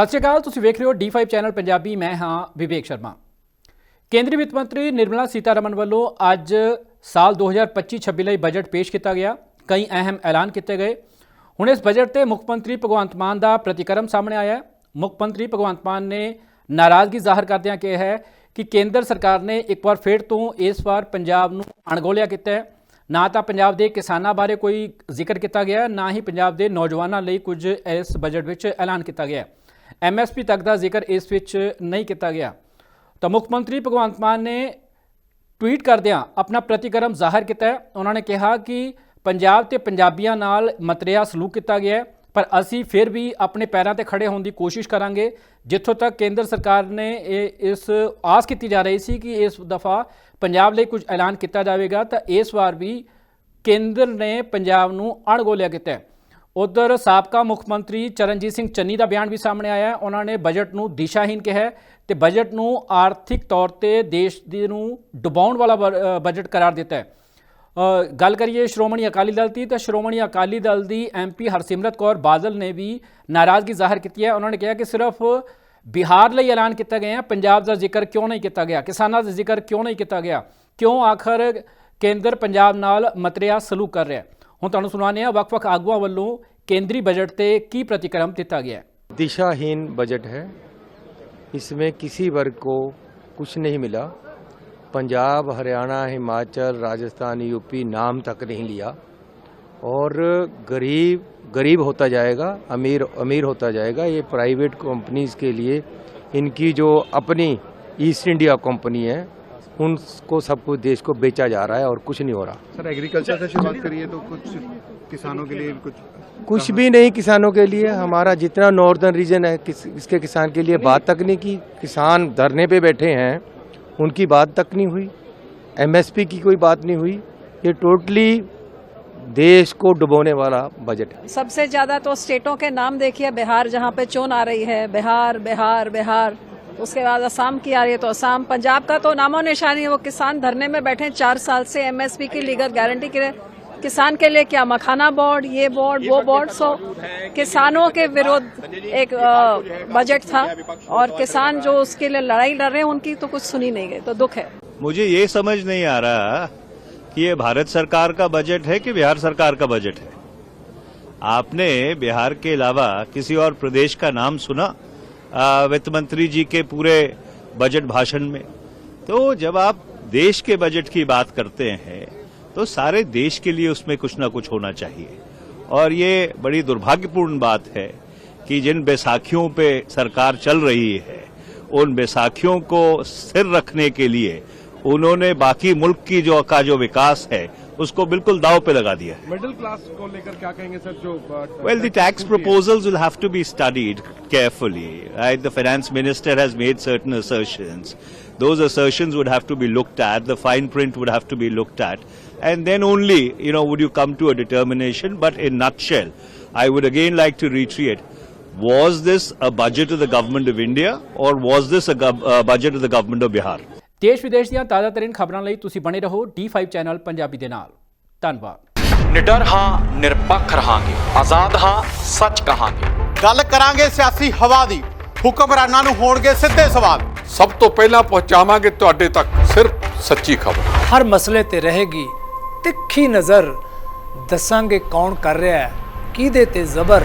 ਸਤਿ ਸ਼੍ਰੀ ਅਕਾਲ ਤੁਸੀਂ ਵੇਖ ਰਹੇ ਹੋ D5 ਚੈਨਲ ਪੰਜਾਬੀ ਮੈਂ ਹਾਂ ਵਿਵੇਕ ਸ਼ਰਮਾ ਕੇਂਦਰੀ ਵਿੱਤ ਮੰਤਰੀ ਨਿਰਮਲਾ ਸੀਤਾਰਮਨ ਵੱਲੋਂ ਅੱਜ ਸਾਲ 2025-26 ਲਈ ਬਜਟ ਪੇਸ਼ ਕੀਤਾ ਗਿਆ ਕਈ ਅਹਿਮ ਐਲਾਨ ਕੀਤੇ ਗਏ ਹੁਣ ਇਸ ਬਜਟ ਤੇ ਮੁੱਖ ਮੰਤਰੀ ਭਗਵੰਤ ਮਾਨ ਦਾ ਪ੍ਰਤੀਕਰਮ ਸਾਹਮਣੇ ਆਇਆ ਮੁੱਖ ਮੰਤਰੀ ਭਗਵੰਤ ਮਾਨ ਨੇ ਨਾਰਾਜ਼ਗੀ ਜ਼ਾਹਰ ਕਰਦਿਆਂ ਕਿਹਾ ਹੈ ਕਿ ਕੇਂਦਰ ਸਰਕਾਰ ਨੇ ਇੱਕ ਵਾਰ ਫੇਰ ਤੋਂ ਇਸ ਵਾਰ ਪੰਜਾਬ ਨੂੰ ਅਣਗੋਲਿਆ ਕੀਤਾ ਹੈ ਨਾ ਤਾਂ ਪੰਜਾਬ ਦੇ ਕਿਸਾਨਾਂ ਬਾਰੇ ਕੋਈ ਜ਼ਿਕਰ ਕੀਤਾ ਗਿਆ ਨਾ ਹੀ ਪੰਜਾਬ ਦੇ ਨੌਜਵਾਨਾਂ ਲਈ ਕੁਝ ਇਸ ਬਜਟ ਵਿੱਚ ਐਲਾਨ ਕੀਤਾ ਗਿਆ ਹੈ ਐਮਐਸਪੀ ਤੱਕ ਦਾ ਜ਼ਿਕਰ ਇਸ ਵਿੱਚ ਨਹੀਂ ਕੀਤਾ ਗਿਆ ਤਾਂ ਮੁੱਖ ਮੰਤਰੀ ਭਗਵੰਤ ਮਾਨ ਨੇ ਟਵੀਟ ਕਰਦਿਆਂ ਆਪਣਾ ਪ੍ਰਤੀਕਰਮ ਜ਼ਾਹਰ ਕੀਤਾ ਉਹਨਾਂ ਨੇ ਕਿਹਾ ਕਿ ਪੰਜਾਬ ਤੇ ਪੰਜਾਬੀਆਂ ਨਾਲ ਮਤਰਿਆ ਸਲੂਕ ਕੀਤਾ ਗਿਆ ਪਰ ਅਸੀਂ ਫਿਰ ਵੀ ਆਪਣੇ ਪੈਰਾਂ ਤੇ ਖੜੇ ਹੋਣ ਦੀ ਕੋਸ਼ਿਸ਼ ਕਰਾਂਗੇ ਜਿੱਥੋਂ ਤੱਕ ਕੇਂਦਰ ਸਰਕਾਰ ਨੇ ਇਹ ਇਸ ਆਸ ਕੀਤੀ ਜਾ ਰਹੀ ਸੀ ਕਿ ਇਸ ਦਫਾ ਪੰਜਾਬ ਲਈ ਕੁਝ ਐਲਾਨ ਕੀਤਾ ਜਾਵੇਗਾ ਤਾਂ ਇਸ ਵਾਰ ਵੀ ਕੇਂਦਰ ਨੇ ਪੰਜਾਬ ਨੂੰ ਅਣਗੋਲਿਆ ਕੀਤਾ ਉਧਰ ਸਾਬਕਾ ਮੁੱਖ ਮੰਤਰੀ ਚਰਨਜੀਤ ਸਿੰਘ ਚੰਨੀ ਦਾ ਬਿਆਨ ਵੀ ਸਾਹਮਣੇ ਆਇਆ ਹੈ ਉਹਨਾਂ ਨੇ ਬਜਟ ਨੂੰ ਦਿਸ਼ਾਹੀਨ ਕਿਹਾ ਤੇ ਬਜਟ ਨੂੰ ਆਰਥਿਕ ਤੌਰ ਤੇ ਦੇਸ਼ ਦੇ ਨੂੰ ਡੁਬਾਉਣ ਵਾਲਾ ਬਜਟ ਕਰਾਰ ਦਿੱਤਾ ਹੈ ਗੱਲ ਕਰੀਏ ਸ਼੍ਰੋਮਣੀ ਅਕਾਲੀ ਦਲ ਦੀ ਤਾਂ ਸ਼੍ਰੋਮਣੀ ਅਕਾਲੀ ਦਲ ਦੀ ਐਮਪੀ ਹਰਸਿਮਰਤ ਕੌਰ ਬਾਦਲ ਨੇ ਵੀ ਨਾਰਾਜ਼ਗੀ ਜ਼ਾਹਰ ਕੀਤੀ ਹੈ ਉਹਨਾਂ ਨੇ ਕਿਹਾ ਕਿ ਸਿਰਫ ਬਿਹਾਰ ਲਈ ਐਲਾਨ ਕੀਤਾ ਗਿਆ ਹੈ ਪੰਜਾਬ ਦਾ ਜ਼ਿਕਰ ਕਿਉਂ ਨਹੀਂ ਕੀਤਾ ਗਿਆ ਕਿਸਾਨਾਂ ਦਾ ਜ਼ਿਕਰ ਕਿਉਂ ਨਹੀਂ ਕੀਤਾ ਗਿਆ ਕਿਉਂ ਆਖਰ ਕੇਂਦਰ ਪੰਜਾਬ ਨਾਲ ਮਤਰਿਆ ਸਲੂਕ ਕਰ ਰਿਹਾ ਹੈ हम तुम સુનાને વખ वक् आगू वालों केंद्रीय बजट से की प्रतिक्रम दिता गया दिशाहीन बजट है इसमें किसी वर्ग को कुछ नहीं मिला पंजाब हरियाणा हिमाचल राजस्थान यूपी नाम तक नहीं लिया और गरीब गरीब होता जाएगा अमीर अमीर होता जाएगा ये प्राइवेट कंपनीज के लिए इनकी जो अपनी ईस्ट इंडिया कंपनी है उनको सब कुछ देश को बेचा जा रहा है और कुछ नहीं हो रहा सर एग्रीकल्चर से शुरुआत करिए तो कुछ किसानों के लिए कुछ कुछ भी नहीं किसानों के लिए हमारा जितना नॉर्दर्न रीजन है किस, इसके किसान के लिए बात तक नहीं की किसान धरने पे बैठे हैं उनकी बात तक नहीं हुई एमएसपी की कोई बात नहीं हुई ये टोटली देश को डुबोने वाला बजट है सबसे ज्यादा तो स्टेटों के नाम देखिए बिहार जहाँ पे चोन आ रही है बिहार बिहार बिहार उसके बाद असम की आ रही है तो असम पंजाब का तो नामो निशानी है वो किसान धरने में बैठे चार साल से एमएसपी की लीगल गारंटी के किसान के लिए क्या मखाना बोर्ड ये बोर्ड वो बोर्ड सो किसानों के विरोध एक बजट था और किसान जो उसके लिए लड़ाई लड़ रहे हैं उनकी तो कुछ सुनी नहीं गई तो दुख है मुझे ये समझ नहीं आ रहा कि ये भारत सरकार का बजट है कि बिहार सरकार का बजट है आपने बिहार के अलावा किसी और प्रदेश का नाम सुना वित्त मंत्री जी के पूरे बजट भाषण में तो जब आप देश के बजट की बात करते हैं तो सारे देश के लिए उसमें कुछ ना कुछ होना चाहिए और ये बड़ी दुर्भाग्यपूर्ण बात है कि जिन बैसाखियों पे सरकार चल रही है उन बैसाखियों को स्थिर रखने के लिए उन्होंने बाकी मुल्क की जो का जो विकास है उसको बिल्कुल दाव पे लगा दिया मिडिल क्लास को लेकर क्या कहेंगे सर जो well the tax proposals will have to be studied carefully right the finance minister has made certain assertions those assertions would have to be looked at the fine print would have to be looked at and then only you know would you come to a determination but in nutshell i would again like to reiterate was this a budget of the government of india or was this a uh, budget of the government of bihar ਦੇਸ਼ ਵਿਦੇਸ਼ ਦੀਆਂ ਤਾਜ਼ਾ ਤਰੀਨ ਖਬਰਾਂ ਲਈ ਤੁਸੀਂ ਬਣੇ ਰਹੋ D5 channel Punjabi ਦੇ ਨਾਲ ਧੰਨਵਾਦ ਨਿਡਰ ਹਾਂ ਨਿਰਪੱਖ ਰਹਾਂਗੇ ਆਜ਼ਾਦ ਹਾਂ ਸੱਚ ਕਹਾਂਗੇ ਗੱਲ ਕਰਾਂਗੇ ਸਿਆਸੀ ਹਵਾ ਦੀ ਹੁਕਮਰਾਨਾਂ ਨੂੰ ਹੋਣਗੇ ਸਿੱਧੇ ਸਵਾਲ ਸਭ ਤੋਂ ਪਹਿਲਾਂ ਪਹੁੰਚਾਵਾਂਗੇ ਤੁਹਾਡੇ ਤੱਕ ਸਿਰਫ ਸੱਚੀ ਖਬਰ ਹਰ ਮਸਲੇ ਤੇ ਰਹੇਗੀ ਤਿੱਖੀ ਨਜ਼ਰ ਦੱਸਾਂਗੇ ਕੌਣ ਕਰ ਰਿਹਾ ਹੈ ਦੇ ਤੇ ਜ਼ਬਰ